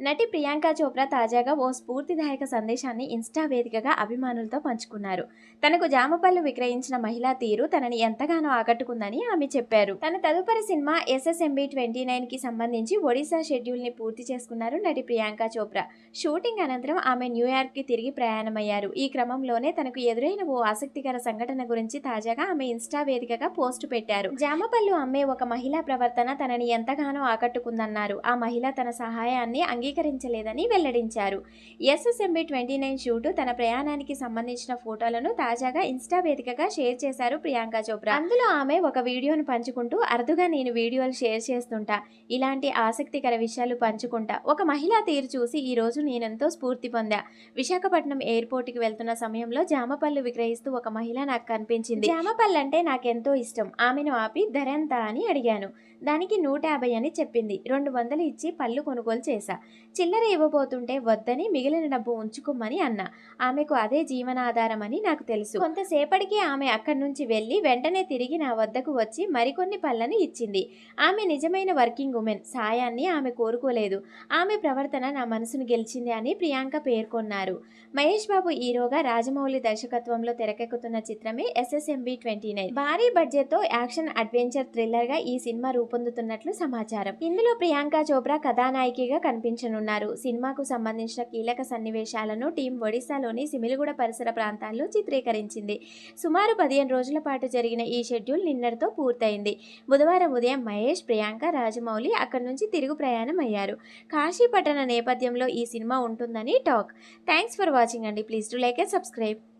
నటి ప్రియాంక చోప్రా తాజాగా ఓ స్ఫూర్తిదాయక సందేశాన్ని ఇన్స్టా వేదికగా అభిమానులతో పంచుకున్నారు. తనకు జామపళ్ళు విక్రయించిన మహిళా తీరు తనని ఎంతగానో ఆకట్టుకుందని ఆమె చెప్పారు. తన తదుపరి సినిమా ఎస్ఎస్ఎంబి ట్వంటీ నైన్కి సంబంధించి ఒడిశా షెడ్యూల్ని పూర్తి చేసుకున్నారు నటి ప్రియాంక చోప్రా. షూటింగ్ అనంతరం ఆమె న్యూయార్క్కి తిరిగి ప్రయాణమయ్యారు. ఈ క్రమంలోనే తనకు ఎదురైన ఓ ఆసక్తికర సంఘటన గురించి తాజాగా ఆమె ఇన్స్టా వేదికగా పోస్ట్ పెట్టారు. జామపళ్ళు అమ్మే ఒక మహిళా ప్రవర్తన తనని ఎంతగానో ఆకట్టుకుందన్నారు. ఆ మహిళ తన సహాయాన్ని అంగీకరించలేదని వెల్లడించారు. ఎస్ఎస్ఎంబి ట్వంటీ నైన్ షూటు తన ప్రయాణానికి సంబంధించిన ఫోటోలను తాజాగా ఇన్స్టా వేదికగా షేర్ చేశారు ప్రియాంక చోప్రా. అందులో ఆమె ఒక వీడియోను పంచుకుంటూ అరుదుగా నేను వీడియోలు షేర్ చేస్తుంటా. ఇలాంటి ఆసక్తికర విషయాలు పంచుకుంటా. ఒక మహిళా తీరు చూసి ఈరోజు నేనెంతో స్ఫూర్తి పొందా. విశాఖపట్నం ఎయిర్పోర్ట్కి వెళ్తున్న సమయంలో జామపళ్ళు విక్రయిస్తూ ఒక మహిళ నాకు కనిపించింది. జామపళ్ళు అంటే నాకెంతో ఇష్టం. ఆమెను ఆపి ధర ఎంత అని అడిగాను. దానికి నూట యాభై అని చెప్పింది. రెండు వందలు ఇచ్చి పళ్ళు కొనుగోలు చేశా. చిల్లర ఇవ్వబోతుంటే వద్దని మిగిలిన డబ్బు ఉంచుకోమని అన్న. ఆమెకు అదే జీవనాధారం అని నాకు తెలుసు. కొంతసేపటికి ఆమె అక్కడి నుంచి వెళ్ళి వెంటనే తిరిగి నా వద్దకు వచ్చి మరికొన్ని పళ్ళను ఇచ్చింది. ఆమె నిజమైన వర్కింగ్ ఉమెన్. సాయాన్ని ఆమె కోరుకోలేదు. ఆమె ప్రవర్తన నా మనసును గెలిచింది అని ప్రియాంక పేర్కొన్నారు. మహేష్ బాబు హీరోగా రాజమౌళి దర్శకత్వంలో తెరకెక్కుతున్న చిత్రమే ఎస్ఎస్ఎంబి ట్వంటీ నైన్. భారీ బడ్జెట్తో యాక్షన్ అడ్వెంచర్ థ్రిల్లర్గా ఈ సినిమా రూపొందుతున్నట్లు సమాచారం. ఇందులో ప్రియాంక చోప్రా కథానాయికగా ఉన్నారు సినిమాకు సంబంధించిన కీలక సన్నివేశాలను టీం ఒడిశాలోని సిమిలిగూడ పరిసర ప్రాంతాల్లో చిత్రీకరించింది. సుమారు పదిహేను రోజుల పాటు జరిగిన ఈ షెడ్యూల్ నిన్నటితో పూర్తయింది. బుధవారం ఉదయం మహేష్ ప్రియాంక రాజమౌళి అక్కడి నుంచి తిరుగు ప్రయాణం అయ్యారు కాశీపట్టణ నేపథ్యంలో ఈ సినిమా ఉంటుందని టాక్. థ్యాంక్స్ ఫర్ వాచింగ్ అండి. Please to like and subscribe.